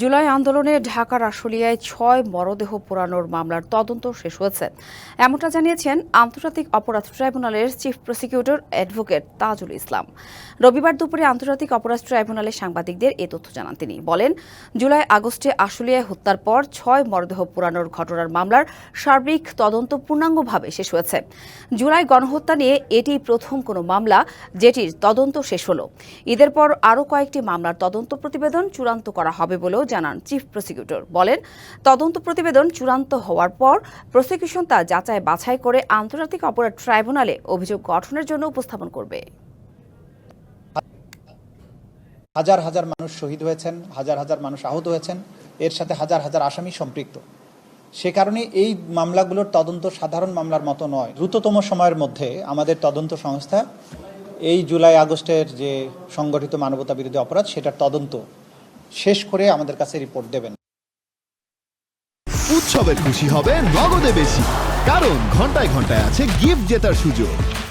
জুলাই আন্দোলনে ঢাকার আশুলিয়ায় ছয় মরদেহ পোড়ানোর মামলার তদন্ত শেষ হয়েছে। এমনটা জানিয়েছেন আন্তর্জাতিক অপরাধ ট্রাইব্যুনালের chief prosecutor advocate Tajul Islam. রবিবার দুপুরে আন্তর্জাতিক অপরাধ ট্রাইব্যুনালের সাংবাদিকদের এ তথ্য জানান তিনি। বলেন, জুলাই আগস্টে আশুলিয়ায় হত্যার পর ছয় মরদেহ পোড়ানোর ঘটনার মামলার সার্বিক তদন্ত পূর্ণাঙ্গভাবে শেষ হয়েছে। জুলাই গণহত্যা নিয়ে এটি প্রথম কোনো মামলা যেটির তদন্ত শেষ হল। ঈদের পর আরও কয়েকটি মামলার তদন্ত প্রতিবেদন চূড়ান্ত করা হবে বলেও জানান চিফ প্রসিকিউটর। বলেন, তদন্ত প্রতিবেদন চূড়ান্ত হওয়ার পর প্রসিকিউশন তা যাচাই বাছাই করে আন্তর্জাতিক অপরাধ ট্রাইব্যুনালে অভিযোগ গঠনের জন্য উপস্থাপন করবে। হাজার হাজার মানুষ শহীদ হয়েছেন, হাজার হাজার মানুষ আহত হয়েছেন, এর সাথে হাজার হাজার আসামি সম্পৃক্ত। সে কারণে এই মামলাগুলোর তদন্ত সাধারণ মামলার মতো নয়। দ্রুততম সময়ের মধ্যে আমাদের তদন্ত সংস্থা এই জুলাই আগস্টের যে সংগঠিত মানবতা বিরোধী অপরাধ, সেটার তদন্ত শেষ করে আমাদের কাছে রিপোর্ট দেবেন। উৎসবের খুশি হবে নগদে বেশি। কারণ ঘন্টায় ঘন্টায় আছে গিফট জেতার সুযোগ।